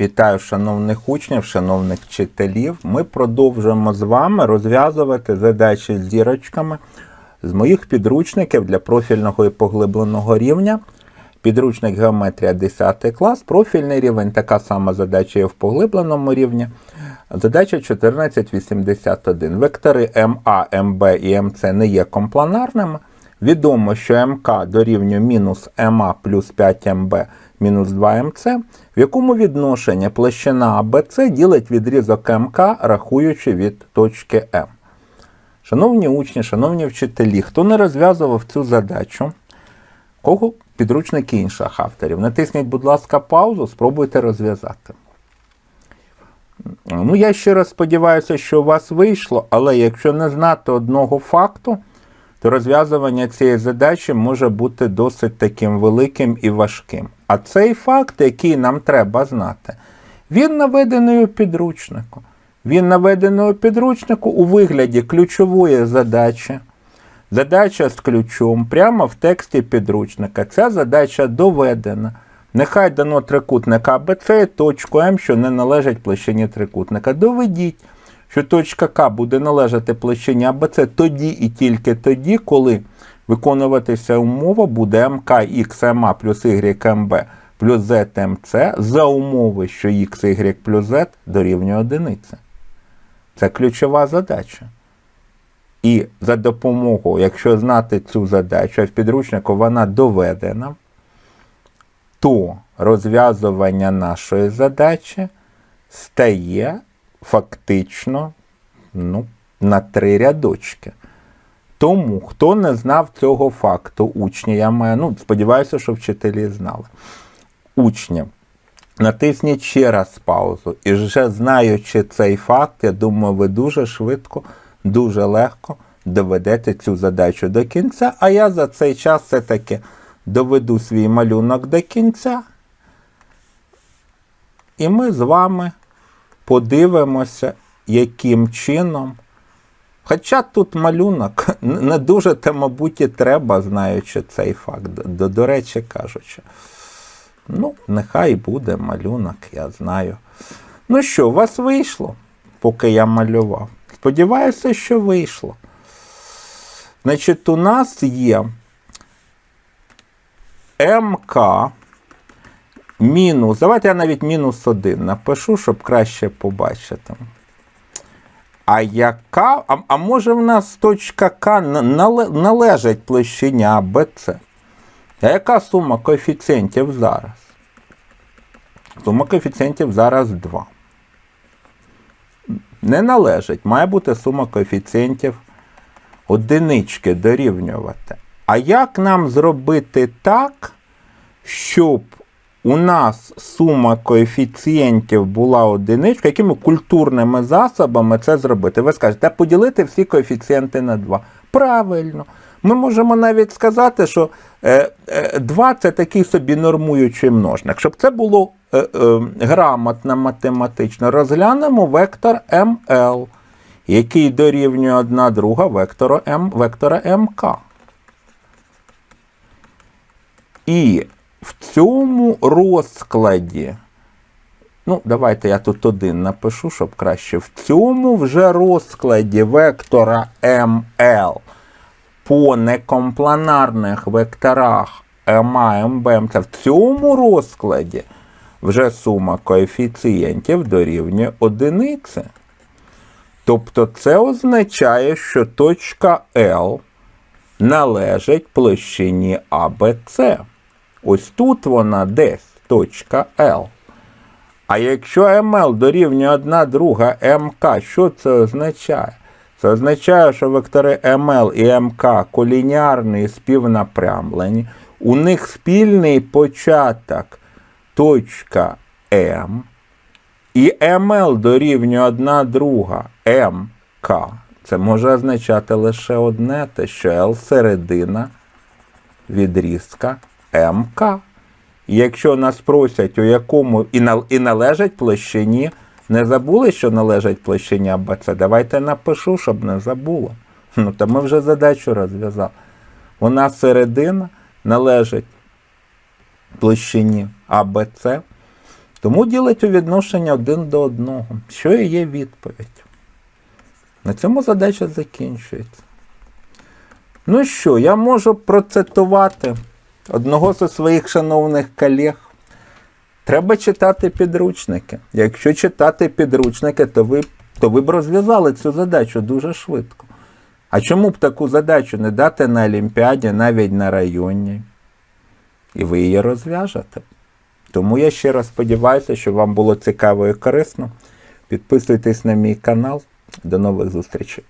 Вітаю шановних учнів, шановних вчителів. Ми продовжуємо з вами розв'язувати задачі з зірочками з моїх підручників для профільного і поглибленого рівня. Підручник геометрія 10 клас, профільний рівень, така сама задача є в поглибленому рівні. Задача 1481. Вектори МА, МБ і МЦ не є компланарними. Відомо, що МК дорівнює мінус МА плюс 5МБ мінус 2МЦ, в якому відношенні площина АБЦ ділить відрізок МК, рахуючи від точки М. Шановні учні, шановні вчителі, хто не розв'язував цю задачу, кого підручники інших авторів, натисніть, будь ласка, паузу, спробуйте розв'язати. Ну, я щиро сподіваюся, що у вас вийшло, але якщо не знати одного факту, то розв'язування цієї задачі може бути досить таким великим і важким. А цей факт, який нам треба знати, він наведений у підручнику. Він наведений у підручнику у вигляді ключової задачі. Задача з ключом прямо в тексті підручника. Ця задача доведена. Нехай дано трикутника АБЦ точку М, що не належить площині трикутника. Доведіть, що точка К буде належати площині АБЦ тоді і тільки тоді, коли виконуватися умова буде МК ХМА плюс YMB плюс ZMC за умови, що X, плюс Z дорівнює одиниці. Це ключова задача. І за допомогою, якщо знати цю задачу, а в підручнику вона доведена, то розв'язування нашої задачі стає фактично ну, на три рядочки. Тому, хто не знав цього факту, учні, я маю, ну, сподіваюся, що вчителі знали. Учні, натисніть ще раз паузу. І вже знаючи цей факт, я думаю, ви дуже швидко, дуже легко доведете цю задачу до кінця, а я за цей час все-таки доведу свій малюнок до кінця. І ми з вами подивимося, яким чином. Хоча тут малюнок не дуже те, мабуть, і треба, знаючи цей факт, до, до речі кажучи. Ну, нехай буде малюнок, я знаю. Ну що, у вас вийшло, поки я малював? Сподіваюся, що вийшло. Значить, у нас є МК мінус. Давайте я навіть мінус 1 напишу, щоб краще побачити. А яка. А, а може в нас точка К належить площині АБЦ? А яка сума коефіцієнтів зараз? Сума коефіцієнтів зараз 2. Не належить. Має бути сума коефіцієнтів одинички дорівнювати. А як нам зробити так, щоб у нас сума коефіцієнтів була одиничка, якими культурними засобами це зробити? Ви скажете, поділити всі коефіцієнти на 2. Правильно. Ми можемо навіть сказати, що е, е, 2 це такий собі нормуючий множник. Щоб це було е, е, грамотно математично, розглянемо вектор МЛ, який дорівнює одна друга вектору М, вектора МК. І цьому розкладі, ну, давайте я тут один напишу, щоб краще. В цьому вже розкладі вектора МЛ по некомпланарних векторах МА, МБ, МЦ, в цьому розкладі вже сума коефіцієнтів дорівнює одиниці. Тобто це означає, що точка L належить площині АБЦ. Ось тут вона десь точка L. А якщо МЛ дорівнює 1 друга МК, що це означає? Це означає, що вектори МЛ і МК колініарні і співнапрямлені. У них спільний початок точка М. І МЛ дорівнює 1 друга МК. Це може означати лише одне, те, що L середина відрізка МК. Якщо нас просять, у якому і, на, і належать площині, не забули, що належать площині АБЦ? Давайте напишу, щоб не забула. Ну, то ми вже задачу розв'язали. Вона середина належить площині АБЦ. Тому ділить у відношення один до одного, що і є відповідь. На цьому задача закінчується. Ну що, я можу процитувати одного зі своїх шановних колег. Треба читати підручники. Якщо читати підручники, то ви, то ви б розв'язали цю задачу дуже швидко. А чому б таку задачу не дати на Олімпіаді, навіть на районній? І ви її розв'яжете. Тому я ще раз сподіваюся, що вам було цікаво і корисно. Підписуйтесь на мій канал. До нових зустрічей.